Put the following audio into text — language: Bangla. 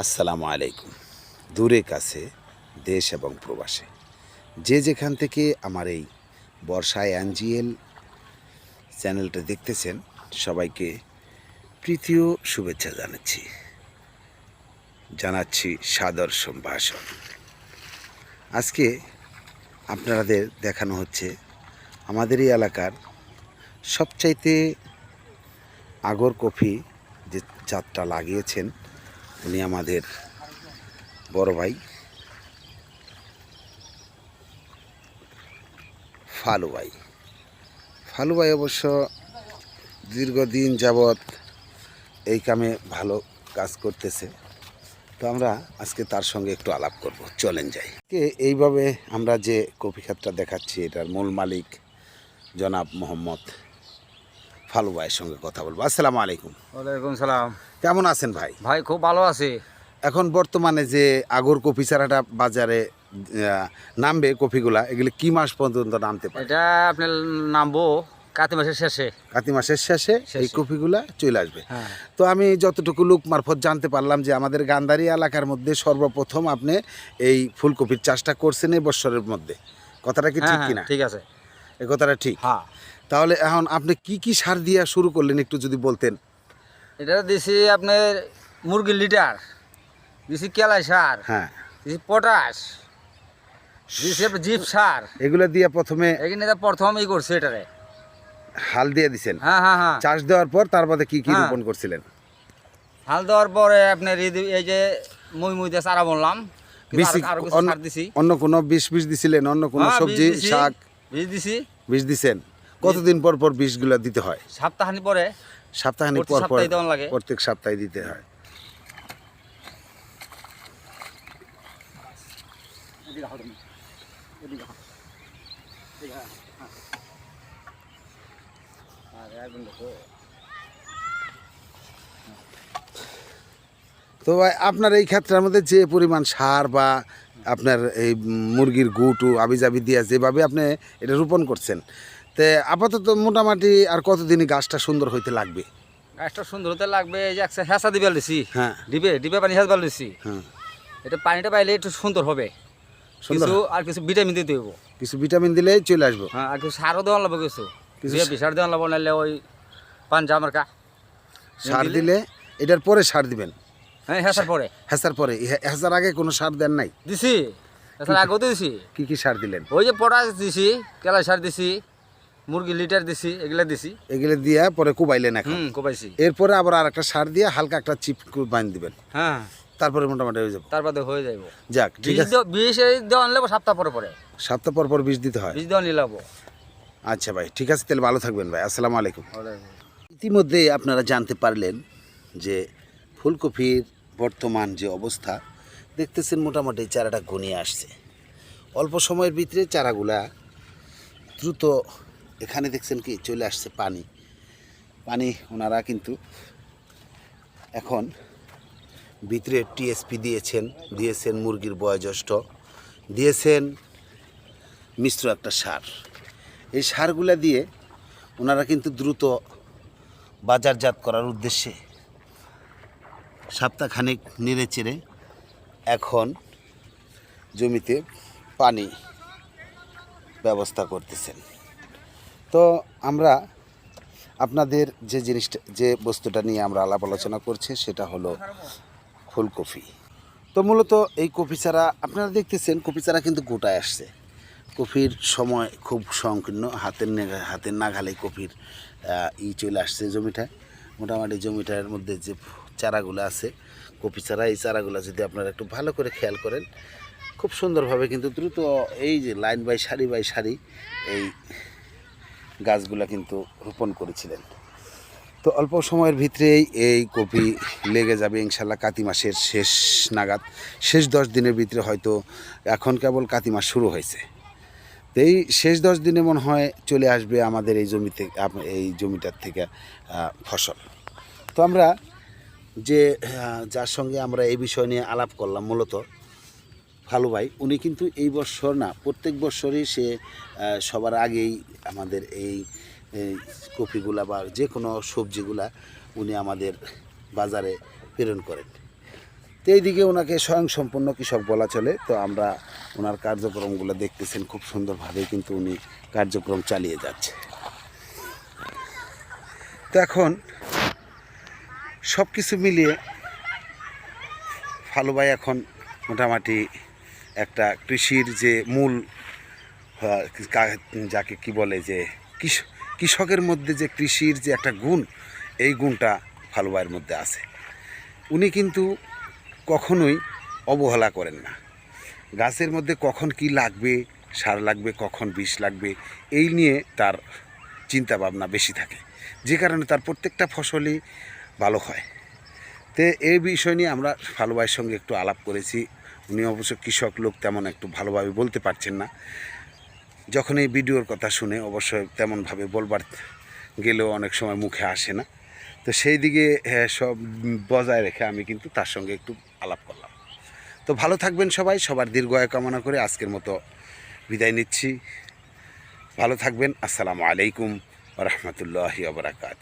আসসালামু আলাইকুম। দূরে, কাছে, দেশ এবং প্রবাসে। যে যেখান থেকে আমার এই বর্ষায় অ্যাঞ্জিএল চ্যানেলটা দেখতেছেন, সবাইকে প্রীতীয় শুভেচ্ছা জানাচ্ছি। জানাচ্ছি সাদর সম্ভাষণ। আজকে আপনাদের দেখানো হচ্ছে আমাদের এই এলাকার সবচাইতে আগর কফি যে চাঁদটা লাগিয়েছেন উনি আমাদের বড় ভাই। ফালু ভাই। ফালু ভাই অবশ্য দীর্ঘদিন যাবৎ এই কামে ভালো কাজ করতেছে। তো আমরা আজকে তার সঙ্গে একটু আলাপ করব। চলেন যাই। কে এইভাবে আমরা যে কফি খাতটা দেখাচ্ছি, এটার মূল মালিক জনাব মোহাম্মদ ফালু ভাইয়ের সঙ্গে কথা বলব। আসসালামু আলাইকুম। ওয়ালাইকুম সালাম। কেমন আছেন ভাই? ভাই খুব ভালো আছি। এখন বর্তমানে যে আগর কপি চারাটা বাজারে নামবে কপিগুলা এগুলি কি মাস পর্যন্ত নামতে পারে? এটা আপনার নামবো কাতি মাসের শেষে। কাতি মাসের শেষে এই কপিগুলা চলে আসবে। হ্যাঁ। তো আমি যতটুকু লোক মারফত জানতে পারলাম যে আমাদের গান্ধারী এলাকার মধ্যে সর্বপ্রথম আপনি এই ফুলকপির চাষটা করছেন এই বছরের মধ্যে। কথাটা কি হ্যাঁ, ঠিক হ্যাঁ, কিনা? ঠিক আছে। এই কথাটা ঠিক। হ্যাঁ। তাহলে এখন আপনি কি কি সার দিয়া শুরু করলেন একটু যদি বলতেন? এটা দিছি আপনার মুরগির লিটার দিছি কেলাই সার হ্যাঁ। দিছি পটাশ দিছি আপনার জিপ সার। এগুলো দিয়ে প্রথমে এখানে তো প্রথম ই করছে এটারে। হাল দিয়ে দিছেন? হ্যাঁ হ্যাঁ হ্যাঁ। চাষ দেওয়ার পর তারপরে কি কি হ্যাঁ। রোপণ করছিলেন? হাল দেওয়ার পরে আপনার এই দি- এই যে মই মই দিয়ে চারা বললাম কিন্তু বীজ আরো- আরও কিছু অন্য- সার দিছি। অন্য কোনো বিষ বিষ দিছিলেন? অন্য কোনো হ্যাঁ, বীজ সবজি দিছি, শাক? বীজ দিছি। বীজ দিছেন। কতদিন পর পর বীজগুলো দিতে হয়? সপ্তাহানি পরে। সপ্তাহানি পর পর লাগে। প্রত্যেক সপ্তাহে দিতে হয়। তো ভাই আপনার এই ক্ষেত্রের মধ্যে যে পরিমাণ সার বা আপনার এই মুরগির গুটু আবিজাবি দিয়া যেভাবে আপনি এটা রোপণ করছেন তে আপাতত মোটামুটি আর কতদিনই গাছটা সুন্দর হইতে লাগবে? গাছটা সুন্দর হতে লাগবে এই যে একটা হেঁচা দিবে দিছি হ্যাঁ। ডিবে ডিবে পানি হেঁচা দিছি হ্যাঁ। এটা পানিটা পাইলে একটু সুন্দর হবে। সুন্দর কিছু আর কিছু ভিটামিন দিতে হইব। কিছু ভিটামিন দিলেই চলে আসব। হ্যাঁ আর কিছু সারও দেওয়া লাগবে কিছু। কিছু সার দেওয়া লাগবে নাহলে ওই পান জামারকা সার দিলে এটার পরে সার দিবেন। হ্যাঁ পরে। হেসার পরে। হেসার আগে কোনো সার দেন নাই? দিছি। আগেও তো দিছি। কি কি সার দিলেন? ওই যে পটাশ দিছি কেলা সার দিছি মুরগি লিটার দিছি এগুলা দিছি। এগুলো দিয়া পরে কুবাইলেন এখন। হুম কোপাইছি এরপরে আবার আর একটা সার দিয়ে হালকা একটা চিপ বান দিবেন। হ্যাঁ। তারপরে মোটামুটি হয়ে যাব। হয়ে যাক ঠিক আছে। দেওয়া আনলে সপ্তাহ পরে পরে। সপ্তাহ পর পর বীজ দিতে হয়? বীজ দেওয়া নিলাম আচ্ছা ভাই ঠিক আছে তাহলে ভালো থাকবেন ভাই। আসসালামু আলাইকুম। ইতিমধ্যে আপনারা জানতে পারলেন যে ফুলকপির বর্তমান যে অবস্থা, দেখতেছেন মোটামুটি চারাটা ঘনিয়ে আসছে। অল্প সময়ের ভিতরে চারাগুলা দ্রুত এখানে দেখছেন কি চলে আসছে পানি। পানি ওনারা কিন্তু এখন ভিতরে টিএসপি দিয়েছেন দিয়েছেন মুরগির বয়োজ্যেষ্ঠ, দিয়েছেন মিশ্র একটা সার। এই সারগুলা দিয়ে ওনারা কিন্তু দ্রুত বাজারজাত করার উদ্দেশ্যে সপ্তাহখানেক নেড়ে চেড়ে এখন জমিতে পানি ব্যবস্থা করতেছেন। তো আমরা আপনাদের যে জিনিসটা, যে বস্তুটা নিয়ে আমরা আলাপ আলোচনা করছি সেটা হলো ফুলকপি। তো মূলত এই কপি চারা আপনারা দেখতেছেন, কপি চারা কিন্তু গোটায় আসছে। কপির সময় খুব সংকীর্ণ, হাতের হাতের নাগালে কপির ই চলে আসছে জমিটায়। মোটামুটি জমিটার মধ্যে যে চারাগুলো আছে, কপি চারা, এই চারাগুলো যদি আপনারা একটু ভালো করে খেয়াল করেন, খুব সুন্দরভাবে কিন্তু দ্রুত এই যে লাইন বাই সারি বাই সারি এই গাছগুলা কিন্তু রোপণ করেছিলেন। তো অল্প সময়ের ভিতরেই এই কপি লেগে যাবে, ইনশাল্লাহ কাতি মাসের শেষ নাগাদ। শেষ দশ দিনের ভিতরে হয়তো এখন কেবল কাতি মাস শুরু হয়েছে। তো এই শেষ দশ দিনে মনে হয় চলে আসবে আমাদের এই জমিতে এই জমিটার থেকে ফসল। তো আমরা যে যার সঙ্গে আমরা এই বিষয় নিয়ে আলাপ করলাম মূলত, ফালু ভাই, উনি কিন্তু এই বছর না, প্রত্যেক বছরই সে সবার আগেই আমাদের এই কপিগুলা বা যে কোনো সবজিগুলা উনি আমাদের বাজারে প্রেরণ করেন। তো এইদিকে ওনাকে স্বয়ংসম্পূর্ণ কৃষক বলা চলে, তো আমরা ওনার কার্যক্রমগুলো দেখতেছেন, খুব সুন্দরভাবে কিন্তু উনি কার্যক্রম চালিয়ে যাচ্ছে। তো এখন সব কিছু মিলিয়ে ফালুবাই এখন মোটামুটি একটা কৃষির যে মূল যাকে কি বলে যে, কৃষ- কৃষকের মধ্যে যে কৃষির যে একটা গুণ, এই গুণটা ফালুবাইয়ের মধ্যে আছে। উনি কিন্তু কখনোই অবহেলা করেন না। গাছের মধ্যে কখন কি লাগবে, সার লাগবে, কখন বিষ লাগবে, এই নিয়ে তার চিন্তা ভাবনা বেশি থাকে। যে কারণে তার প্রত্যেকটা ফসলই ভালো হয়। তো এই বিষয় নিয়ে আমরা ফালুবাইয়ের সঙ্গে একটু আলাপ করেছি। উনি অবশ্য কৃষক লোক, তেমন একটু ভালোভাবে বলতে পারছেন না। যখন এই ভিডিওর কথা শুনে অবশ্যই তেমনভাবে বলবার গেলেও অনেক সময় মুখে আসে না। তো সেই দিকে সব বজায় রেখে আমি কিন্তু তার সঙ্গে একটু আলাপ করলাম। তো ভালো থাকবেন সবাই, সবার দীর্ঘায়ু কামনা করে আজকের মতো বিদায় নিচ্ছি। ভালো থাকবেন, আসসালামু আলাইকুম রহমতুল্লাহি আবরাকাত